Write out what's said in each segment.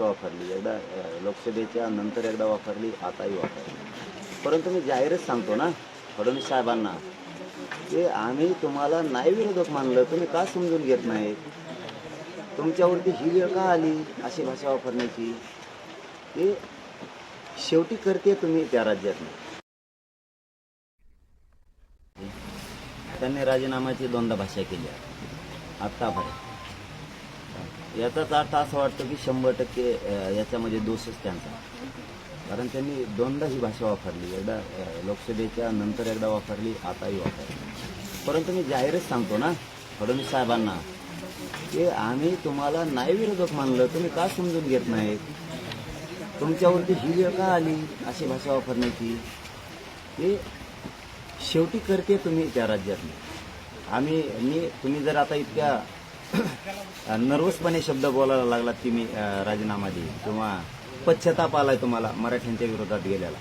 वापरली. एकदा लोकसभेच्या नंतर एकदा वापरली आताही वापरली. परंतु मी जाहीरच सांगतो ना फडणवीस साहेबांना की आम्ही तुम्हाला नाही विरोधक मानलं तुम्ही का समजून घेत नाही? तुमच्यावरती ही वेळ का आली अशी भाषा वापरण्याची? ते शेवटी करते तुम्ही त्या राज्यात त्यांनी राजीनाम्याची दोनदा भाषा केली आहे. आत्तापर्यंत. याचाच अर्थ असा वाटतो की शंभर टक्के याच्यामध्ये दोषच त्यांचा. कारण त्यांनी दोनदा ही भाषा वापरली. एकदा लोकसभेच्या नंतर एकदा वापरली आताही वापरली. परंतु मी जाहीरच सांगतो ना फडणवीस साहेबांना की आम्ही तुम्हाला नाही विरोधक मानलं तुम्ही का समजून घेत नाहीत? तुमच्यावरती ही वेळ का आली अशी भाषा वापरण्याची? ते शेवटी करते तुम्ही त्या राज्यातली आम्ही मी तुम्ही जर आता इतक्या नर्वसपणे शब्द बोलायला लागलात की मी राजीनामा देईल किंवा पश्चाताप आलाय तुम्हाला मराठ्यांच्या विरोधात गेल्याला.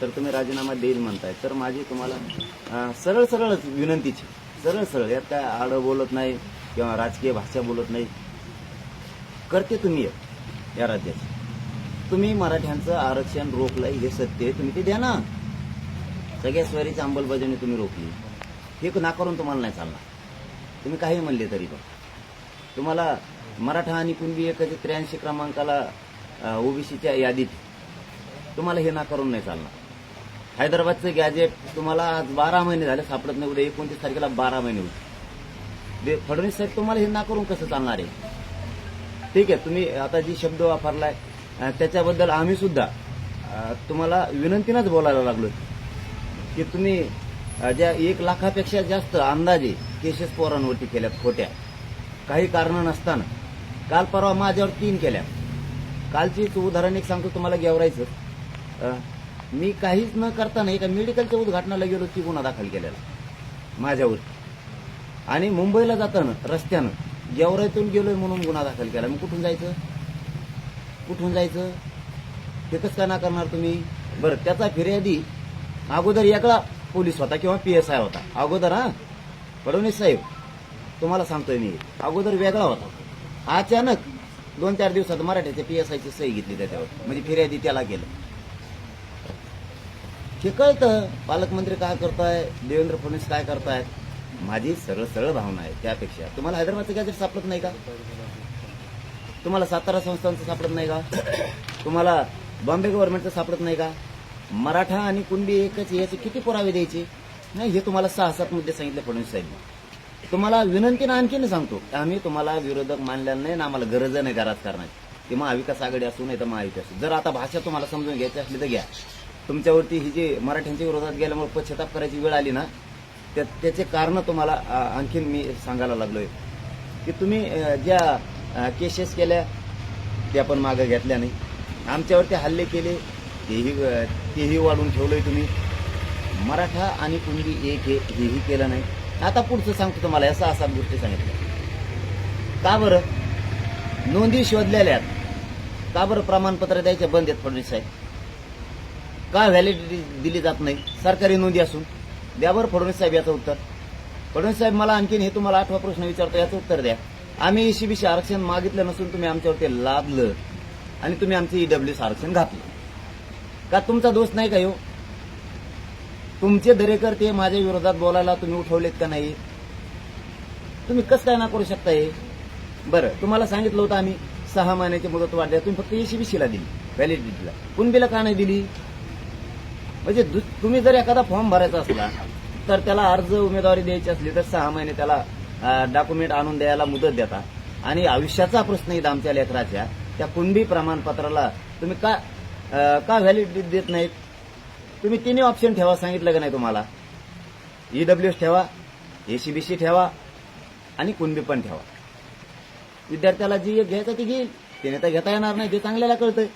तर तुम्ही राजीनामा देईल म्हणताय. तर माझी तुम्हाला सरळ सरळच विनंतीची सरळ सरळ यात काय आडं बोलत नाही किंवा राजकीय भाषा बोलत नाही. करते तुम्ही या राज्याची तुम्ही मराठ्यांचं आरक्षण रोखलंय हे सत्य आहे तुम्ही ते द्या ना. सगळ्या स्वारीची अंमलबजावणी तुम्ही रोखली. हे नाकारून तुम्हाला नाही चालणार. तुम्ही काही म्हणले तरी पण. तुम्हाला मराठा आणि कुणबी एकाच्या त्र्याऐंशी क्रमांकाला ओबीसीच्या यादीत तुम्हाला हे नाकारून नाही चालणार. हैदराबादचं गॅजेट तुम्हाला आज बारा महिने झाले सापडत नाही उद्या एकोणतीस तारखेला बारा महिने होते फडणवीस साहेब तुम्हाला हे नाकारून कसं चालणार आहे? ठीक आहे तुम्ही आता जी शब्द वापरलाय त्याच्याबद्दल आम्ही सुद्धा तुम्हाला विनंतीनंच बोलायला लागलो की तुम्ही ज्या एक लाखापेक्षा जास्त अंदाजे केसेस पोरांवरती केल्यात खोट्या काही कारण नसताना. काल परवा माझ्यावर तीन केल्या. कालचीच उदाहरण एक सांगतो तुम्हाला गेवरायचं. मी काहीच न करताना एका मेडिकलच्या उद्घाटनाला गेलो ती गुन्हा दाखल केलेला. माझ्यावर. आणि मुंबईला जाताना रस्त्यानं गेवरायतून गेलोय म्हणून गुन्हा दाखल केला. मग कुठून जायचं? कुठून जायचं? ते कसं काय ना करणार तुम्ही? बरं त्याचा फिर्यादी अगोदर एकळा पोलीस होता किंवा पी एस आय होता. अगोदर हा? फडणवीस साहेब. तुम्हाला सांगतोय मी. अगोदर वेगळा होता. अचानक दोन चार दिवसात मराठ्याच्या पी एस आयची सही घेतली त्याच्यावर. म्हणजे फिर्यादी त्याला गेलं हे कळतं पालकमंत्री काय करताय देवेंद्र फडणवीस काय करतायत माझी सरळ सरळ भावना आहे त्यापेक्षा. तुम्हाला हैदराबादचं गॅजेट सापडत नाही का? तुम्हाला सातारा संस्थांचं सापडत नाही का? तुम्हाला बॉम्बे गव्हर्नमेंटचं सापडत नाही का? मराठा आणि कुणबी एकच याचे किती पुरावे द्यायचे? नाही हे तुम्हाला सहा सात मुद्दे सांगितले फडणवीस साहेब तुम्हाला विनंतीनं आणखीन सांगतो. आम्ही तुम्हाला विरोधक मानल्या नाही ना आम्हाला गरज नाही घरात करण्याची. ती महाविकास आघाडी असू नाही तर महायुती असू. जर आता भाषा तुम्हाला समजून घ्यायची असली तर घ्या. तुमच्यावरती ही जी मराठ्यांच्या विरोधात गेल्यामुळे पश्चाताप करायची वेळ आली ना त्या- त्याचे कारण तुम्हाला आणखीन मी सांगायला लागलोय. की तुम्ही ज्या केसेस केल्या त्या पण मागं घेतल्या नाही. आमच्यावरती हल्ले केले तेही तेही वाढून ठेवलंय तुम्ही. मराठा आणि कुणबी एक हे हेही केलं नाही. आता पुढचं सांगतो तुम्हाला या सहा सात गोष्टी सांगितल्या. का बरं? नोंदी शोधलेल्या आहेत. का बरं प्रमाणपत्र द्यायचे बंद आहेत फडणवीस साहेब? का व्हॅलिडिटी दिली जात नाही? सरकारी नोंदी असून. द्या बरं फडणवीस साहेब याचं उत्तर. फडणवीस साहेब मला आणखीन हे तुम्हाला आठवा प्रश्न विचारतो याचं उत्तर द्या. आम्ही ईसीबीसी आरक्षण मागितलं नसून तुम्ही आमच्यावरती लादलं आणि तुम्ही आमचं ईडब्ल्यूस आरक्षण घातलं. का तुमचा दोष नाही का हो तुमचे दरेकर ते माझ्या विरोधात बोलायला तुम्ही उठवलेत का नाही? तुम्ही कसं काय ना करू शकता हे बरं तुम्हाला सांगितलं होतं आम्ही सहा महिन्याची मुदत वाढल्या तुम्ही फक्त एसीबीसीला दिली व्हॅलिडिटीला कुणबीला का नाही दिली? म्हणजे दु- तुम्ही जर एखादा फॉर्म भरायचा असला तर त्याला अर्ज उमेदवारी द्यायची असली तर सहा महिने त्याला डॉक्युमेंट आणून द्यायला मुदत देता. आणि आयुष्याचा प्रश्न येत आमच्या लेकराच्या त्या कुणबी प्रमाणपत्राला तुम्ही का का व्हॅलिडिटी देत नाहीत? तुम्ही तिन्ही ऑप्शन ठेवा सांगितलं का नाही तुम्हाला? ईडब्ल्यूएस ठेवा एसीबीसी ठेवा आणि कुणबी पण ठेवा. विद्यार्थ्याला जी एक घ्यायचं ती घेईल. तिने तर घेता येणार नाही ते चांगल्याला कळतंय.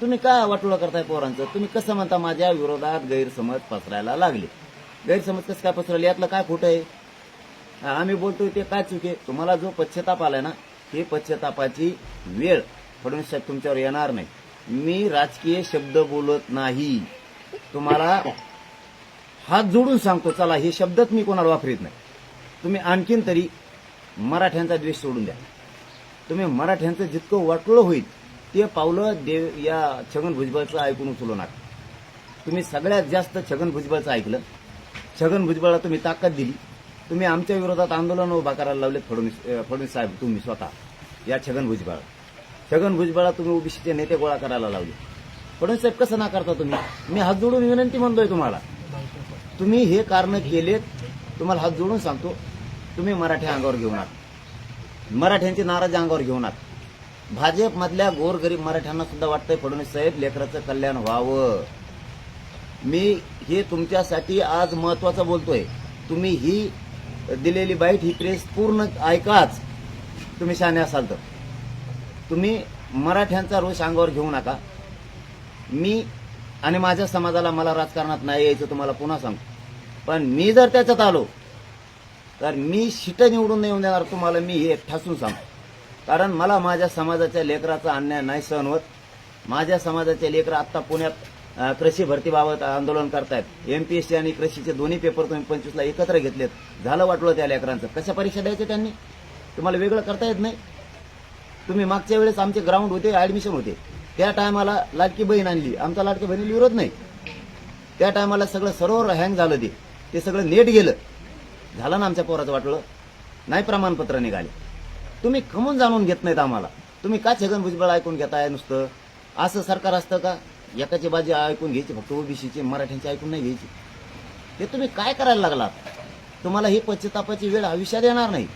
तुम्ही का वाटोळा करताय पोरांचं? तुम्ही कसं म्हणता माझ्या विरोधात गैरसमज पसरायला लागले. गैरसमज कसं काय पसरले? यातलं काय खोटं आहे? आम्ही बोलतोय ते काय चुके तुम्हाला जो पश्चाताप आलाय ना हे पश्चातापाची वेळ फडणवीस साहेब तुमच्यावर येणार नाही. मी राजकीय शब्द बोलत नाही. तुम्हाला हात जोडून सांगतो चला हे शब्दच मी कोणाला वापरीत नाही. तुम्ही आणखीन तरी मराठ्यांचा द्वेष सोडून द्या. तुम्ही मराठ्यांचं जितकं वाटलं होईल ते पावलं देव या छगन भुजबळचं ऐकून उचलू नका तुम्ही सगळ्यात जास्त छगन भुजबळचं ऐकलं. छगन भुजबळला तुम्ही ताकद दिली. तुम्ही आमच्या विरोधात आंदोलन उभा करायला लावले फडणवीस फडणवीस साहेब तुम्ही स्वतः या छगन भुजबळ. छगन भुजबळला तुम्ही ओबीसीचे नेते गोळा करायला लावले. फडणवीस साहेब कसं नाकारता तुम्ही? मी हात जोडून विनंती म्हणतोय तुम्हाला. तुम्ही हे कारण केलेत तुम्हाला हात जोडून सांगतो तुम्ही मराठी अंगावर घेऊन आहात मराठ्यांची नाराज अंगावर घेऊन आहात भाजपमधल्या गोरगरीब मराठ्यांना सुद्धा वाटतंय फडणवीस साहेब लेकराचं कल्याण व्हावं. मी हे तुमच्यासाठी आज महत्वाचं बोलतोय. तुम्ही ही दिलेली बाईट ही प्रेस पूर्ण ऐकाच. तुम्ही शाने असाल तर. तुम्ही मराठ्यांचा रोष अंगावर घेऊ नका. मी आणि माझ्या समाजाला मला राजकारणात नाही यायचं तुम्हाला पुन्हा सांगतो पण मी जर त्याच्यात आलो तर मी शिट निवडून नाही येऊन देणार तुम्हाला मी हे ठासून सांगतो कारण मला माझ्या समाजाच्या लेकराचा अन्याय नाही सहन होत. माझ्या समाजाचे लेकर आत्ता पुण्यात कृषी भरतीबाबत आंदोलन करतायत. एमपीएससी आणि कृषीचे दोन्ही पेपर तुम्ही पंचवीसला एकत्र घेतलेत. झालं वाटलं त्या लेकरांचं. कशा परीक्षा द्यायच्या त्यांनी? तुम्हाला वेगळं करता येत नाही. तुम्ही मागच्या वेळेस आमचे ग्राउंड होते ऍडमिशन होते. त्या टायमाला लाडकी बहीण आणली. आमचा लाडक्या बहिणीला विरोध नाही. त्या टायमाला सगळं सरोवर हँग झालं ते. ते सगळं नेट गेलं. झालं ना आमच्या पोराचं वाटलं नाही प्रमाणपत्र निघाले. तुम्ही कमून जाणून घेत नाहीत आम्हाला. तुम्ही का छगन भुजबळ ऐकून घेताय नुसतं? असं सरकार असतं का? एकाची बाजी ऐकून घ्यायची फक्त ओबीसीची मराठ्यांची ऐकून नाही घ्यायची. ते तुम्ही काय करायला लागलात? तुम्हाला ही पश्चितापाची वेळ आयुष्यात येणार नाही.